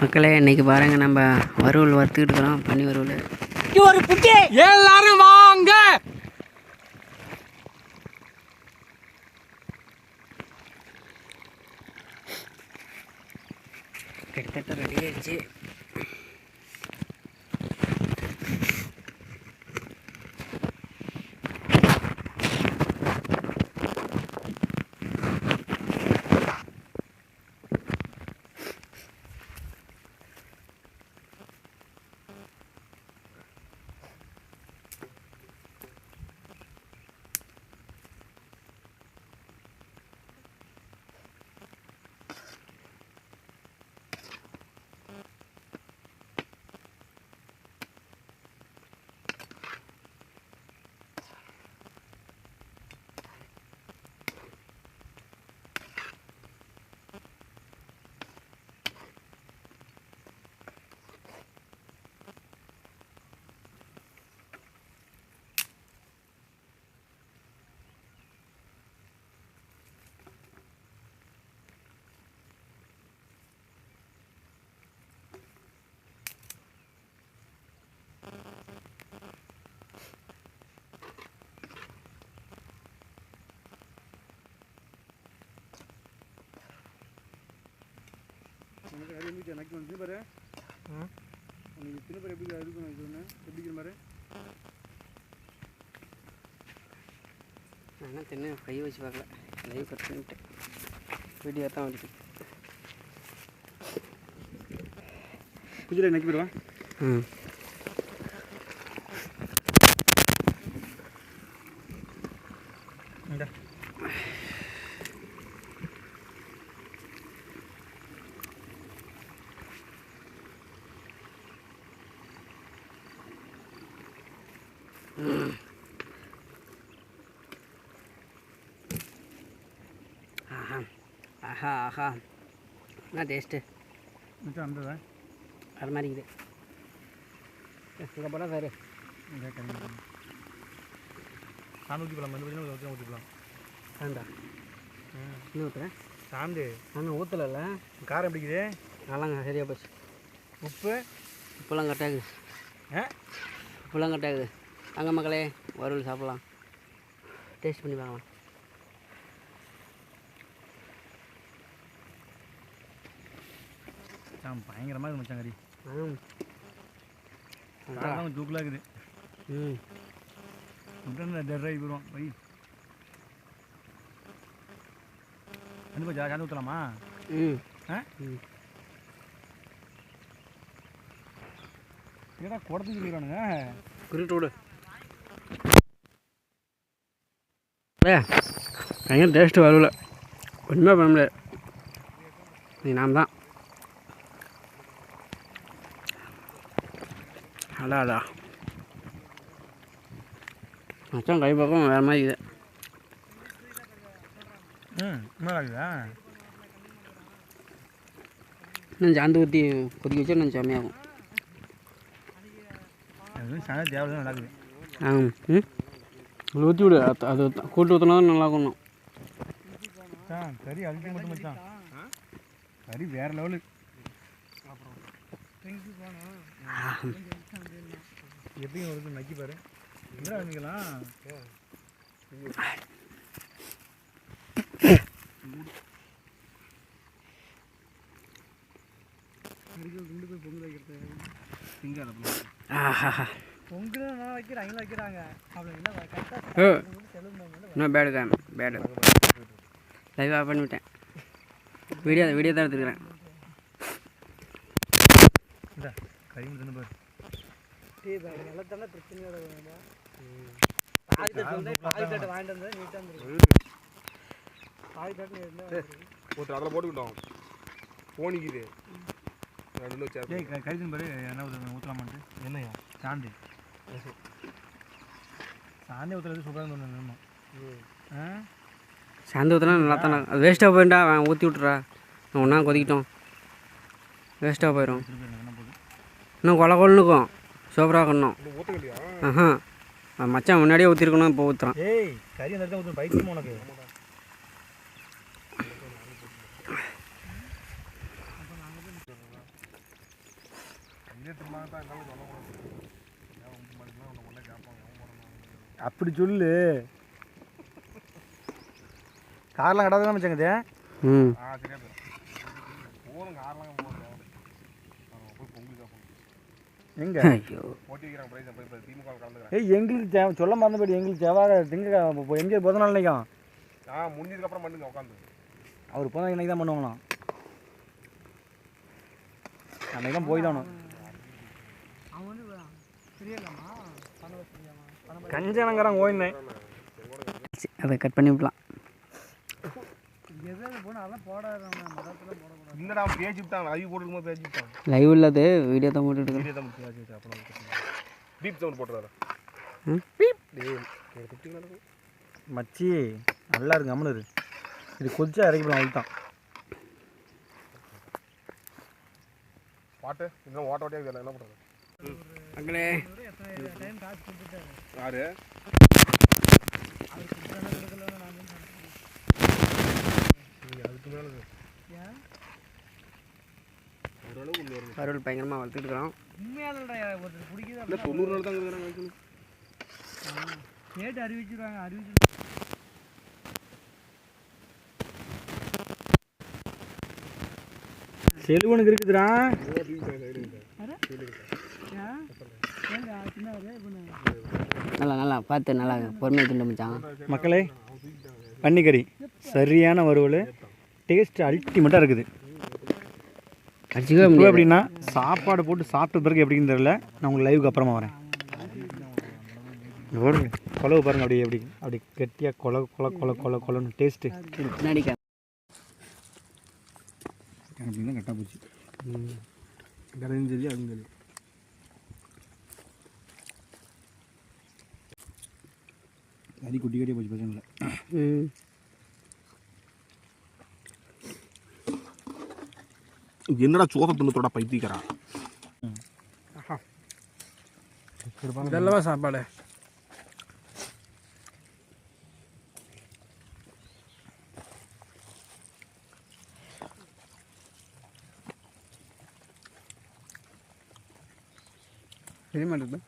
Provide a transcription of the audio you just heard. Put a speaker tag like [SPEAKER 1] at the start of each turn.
[SPEAKER 1] மக்களே இன்னைக்கு பாருங்க நம்ம வறுவல் வறுத்துக்கிட்டு இருக்கிறோம் பனி வறுவல்.
[SPEAKER 2] ஒரு புட்டி
[SPEAKER 3] எல்லாரும் வாங்க.
[SPEAKER 1] கிட்டத்தட்ட ரெடி ஆயிடுச்சு.
[SPEAKER 4] மீட்டு எனக்கு வந்து பாரு உனக்கு சின்ன பேர் எப்படி இருக்கும் நான் சொன்னேன். எப்படி பாரு.
[SPEAKER 1] நான் தின்னு? கை வச்சு பார்க்கல. லைவ் கட் வீடியோ தான் வந்துட்டு
[SPEAKER 4] குஜில நக்கி போயிடுவா?
[SPEAKER 1] ம். ஆஹா ஆஹா ஆஹா. என்ன டேஸ்ட்டு அது மாதிரி இருக்குது. இங்கே போனால் சார்
[SPEAKER 4] சாமி கொஞ்சம் ஊற்றி ஊற்றிக்கலாம்
[SPEAKER 1] சாந்தா. இன்னும் ஊற்றுறேன்
[SPEAKER 4] சாந்து.
[SPEAKER 1] நானும் ஊற்றலைல்ல
[SPEAKER 4] காரம் பிடிக்குது
[SPEAKER 1] நல்லாங்க சரியாக போச்சு.
[SPEAKER 4] உப்பு?
[SPEAKER 1] உப்புலாம் கட்டாகுது
[SPEAKER 4] ஆ
[SPEAKER 1] உப்புலாம் கட்டாகுது மக்களே வறுவல் சாப்பிட்லாம். டேஸ்ட் பண்ணி பார்க்கலாம்.
[SPEAKER 4] மச்சான் பயங்கரமாக இருக்குது மச்சான் கறி. காரம் தூக்கலாக இருக்குது.
[SPEAKER 1] ம்.
[SPEAKER 4] விட்டு டெட்ராகி போயிடுவோம் வை வந்து கொஞ்சம் சாந்து ஊற்றலாமா
[SPEAKER 1] ம்.
[SPEAKER 4] ஆ?
[SPEAKER 1] ம்.
[SPEAKER 4] ஏடா குடத்துக்கு போயிடுவானுங்க
[SPEAKER 1] குறிட்டு விடு. பயங்கர டேஸ்ட்டு வரல. ஒன்றுமே பண்ண முடியாது. நீ நாம் தான் அடா அடா மச்சான் கை பக்கம் வேறு மாதிரி இருக்குது.
[SPEAKER 4] ம் நல்லா இருக்குதா?
[SPEAKER 1] இன்னும் சாந்து ஊற்றி கொதிக்க வச்சா இன்னும் செம்மையாகும். ஆ ம். ஊற்றி விடு அது அது கூட்டு ஊற்றினா தான் நல்லா இருக்கணும்
[SPEAKER 4] மச்சான் கறி அழுத்தி மட்டும் மச்சான். கறி வேற லெவலு. எப்பயும் ஒரு நக்கி பாரு. என்ன ஆரம்பிக்கலாம்
[SPEAKER 1] ஆஹா
[SPEAKER 4] பொங்கல் நான் வைக்கிறேன் அவங்க வைக்கிறாங்க அப்படி இல்லை
[SPEAKER 1] இன்னும் பேடு காம் பேடு பண்ணிவிட்டேன் வீடியோ வீடியோ தான் எடுத்துக்கிறேன்
[SPEAKER 4] இந்த பாரு.
[SPEAKER 3] ஒருத்தர் அதில் போட்டுக்கிட்டோம். போனிக்குது. நடுவில் வச்சா
[SPEAKER 4] டேய் க- கறி தின்னு பாரு என்ன ஊற்ற ஊற்றலாமான்ட்டு என்னையா? சாந்து. சாந்தே ஊற்றுறது ஆ?
[SPEAKER 1] சாந்து ஊற்றினா நல்லா தானே அது வேஸ்ட்டாக போயிட்டா அவன் ஊற்றி விட்றா ஒன்றா கொதிக்கிட்டோம். வேஸ்ட்டாக போயிடும் இன்னும் கொலை கொள்ளுக்கும் சூப்பராக இருக்கணும்
[SPEAKER 3] ஊற்ற
[SPEAKER 1] ஆஹா. மச்சான் முன்னாடியே ஊற்றிருக்கணும் இப்போ ஊற்றுறான்
[SPEAKER 4] ஏய் கறி அந்த இடத்துல பைத்தியமா உனக்கு. அப்படி சொல்லு. கார்லாம் கிடாதான் மச்சாங்க
[SPEAKER 1] ம்
[SPEAKER 3] ஆ சரியா போயிடும் போகணும் காரெலாம் போகணும் போய் பொங்கல் கேட்போம்
[SPEAKER 4] எங்க?
[SPEAKER 1] ஐயோ.
[SPEAKER 4] ஏய் எங்களுக்கு தே- சொல்ல மறந்தபடி எங்களுக்கு செவ்வாய் திங்க இப்போ எங்கே பிறந்த நாள் நினைக்கும்
[SPEAKER 3] ஆ முடிஞ்சதுக்கப்புறம் பண்ணுங்க உட்காந்து.
[SPEAKER 4] அவர் பிறந்த இன்னைக்கு தான் பண்ணுவாங்களாம். அன்னைக்கு தான் போய் தானோ
[SPEAKER 2] அவன் வந்து தெரியலாமா பணம் வச்சுருக்காமா
[SPEAKER 4] கஞ்சனங்கிறான்
[SPEAKER 1] சரி, அதை கட் பண்ணி விடலாம்.
[SPEAKER 3] அவன் பேச்சு விட்டான் லைவ் போட்டுருக்கும்போது பேச்சு விட்டான்
[SPEAKER 1] லைவ் உள்ளது வீடியோ தான் போட்டுட்டு
[SPEAKER 3] வீடியோ தான் ஆச்சு அப்புறம் பீப் சவுண்ட் போட்டுறாரு
[SPEAKER 1] ம்?
[SPEAKER 3] பீப்
[SPEAKER 4] மச்சி நல்லா இருக்கு அம்மனு இரு. இது கொதிச்சா இறக்கி போலாம் அழுத்தான்
[SPEAKER 3] பாட்டு? இன்னும் ஓட்ட ஓட்டியாக என்ன பண்ணுறது
[SPEAKER 2] கொடுத்துட்டாரு.
[SPEAKER 3] யாரு
[SPEAKER 2] அவர் கொடுத்தாலும் கொடுக்கலன்னு நான் வந்து
[SPEAKER 1] பருவல் பயங்கரமாக வளர்த்துட்டு இருக்கிறோம்
[SPEAKER 2] உண்மையாலடா ஒருத்தர் பிடிக்குது
[SPEAKER 3] இல்லை தொண்ணூறு நாள் தான் இருக்கிறாங்க
[SPEAKER 2] கேட்டு அறிவிச்சிருவாங்க அறிவிச்சு
[SPEAKER 4] செல்வனுக்கு இருக்குதுடா.
[SPEAKER 1] நல்லா நல்லா பார்த்து நல்லா பொறுமையாக திண்டு மச்சான்.
[SPEAKER 4] மக்களே பன்னிக்கறி சரியான வறுவல். டேஸ்ட் அல்டிமேட்டாக இருக்குது.
[SPEAKER 1] முடியாது.
[SPEAKER 4] எப்படின்னா சாப்பாடு போட்டு சாப்பிட்ட பிறகு எப்படின்னு தெரியல. நான் உங்களுக்கு லைவுக்கு அப்புறமா வரேன். இங்க பாருங்க குழவு பாருங்க அப்படியே எப்படி அப்படி கெட்டியாக கொல கொல கொல கொல கொலன்னு டேஸ்ட்டு
[SPEAKER 1] இது பின்னாடி கா-
[SPEAKER 4] அப்படின்னு கரெக்டாக போச்சு.
[SPEAKER 3] அதுவும் சரி
[SPEAKER 4] கறி குட்டி கட்டியாக போச்சு பிரச்சனை இல்லை
[SPEAKER 1] ம்
[SPEAKER 3] என்னடா சோத தின்னத்தோட பைத்திக்கிறா
[SPEAKER 1] இதெல்லாம் சாப்பாடு? தெரிய மாட்டேங்குது